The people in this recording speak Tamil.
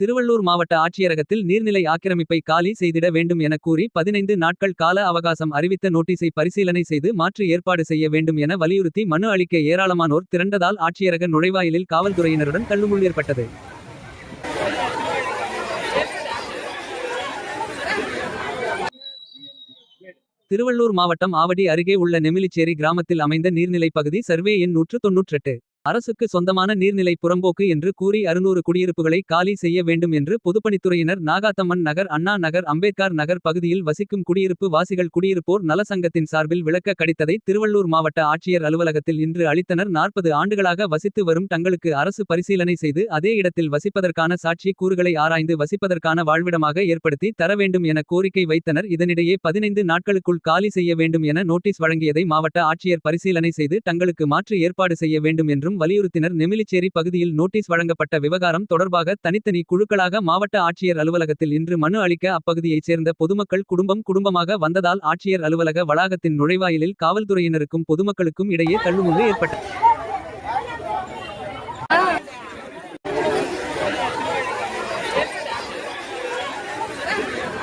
திருவள்ளூர் மாவட்ட ஆட்சியரகத்தில் நீர்நிலை ஆக்கிரமிப்பை காலி செய்திட வேண்டும் என கூறி பதினைந்து நாட்கள் கால அவகாசம் அறிவித்த நோட்டீஸை பரிசீலனை செய்து மாற்று ஏற்பாடு செய்ய வேண்டும் என வலியுறுத்தி மனு அளிக்க ஏராளமானோர் திரண்டதால் ஆட்சியரக நுழைவாயிலில் காவல்துறையினருடன் தள்ளுமுள் ஏற்பட்டது. திருவள்ளூர் மாவட்டம் ஆவடி அருகே உள்ள நெமிலிச்சேரி கிராமத்தில் அமைந்த நீர்நிலைப் பகுதி சர்வே எண் நூற்று தொன்னூற்றெட்டு. அரசுக்கு சொந்தமான நீர்நிலை புறம்போக்கு என்று கூறி அறுநூறு குடியிருப்புகளை காலி செய்ய வேண்டும் என்று பொதுப்பணித்துறையினர் நாகாத்தம்மன் நகர் அண்ணா நகர் அம்பேத்கார் நகர் பகுதியில் வசிக்கும் குடியிருப்பு வாசிகள் குடியிருப்போர் நலசங்கத்தின் சார்பில் விளக்க கடித்ததை திருவள்ளூர் மாவட்ட ஆட்சியர் அலுவலகத்தில் இன்று அளித்தனர். நாற்பது ஆண்டுகளாக வசித்து வரும் தங்களுக்கு அரசு பரிசீலனை செய்து அதே இடத்தில் வசிப்பதற்கான சாட்சி கூறுகளை ஆராய்ந்து வசிப்பதற்கான வாழ்விடமாக ஏற்படுத்தி தர வேண்டும் என கோரிக்கை வைத்தனர். இதனிடையே பதினைந்து நாட்களுக்குள் காலி செய்ய வேண்டும் என நோட்டீஸ் வழங்கியதை மாவட்ட ஆட்சியர் பரிசீலனை செய்து தங்களுக்கு மாற்று ஏற்பாடு செய்ய வேண்டும் என்றும் வலியுறுத்தினர். நெமிலிச்சேரி பகுதியில் நோட்டீஸ் வழங்கப்பட்ட விவகாரம் தொடர்பாக தனித்தனி குழுக்களாக மாவட்ட ஆட்சியர் அலுவலகத்தில் இன்று மனு அளிக்க அப்பகுதியைச் சேர்ந்த பொதுமக்கள் குடும்பம் குடும்பமாக வந்ததால் ஆட்சியர் அலுவலக வளாகத்தின் நுழைவாயிலில் காவல்துறையினருக்கும் பொதுமக்களுக்கும் இடையே தள்ளுமுள்ளு ஏற்பட்டது.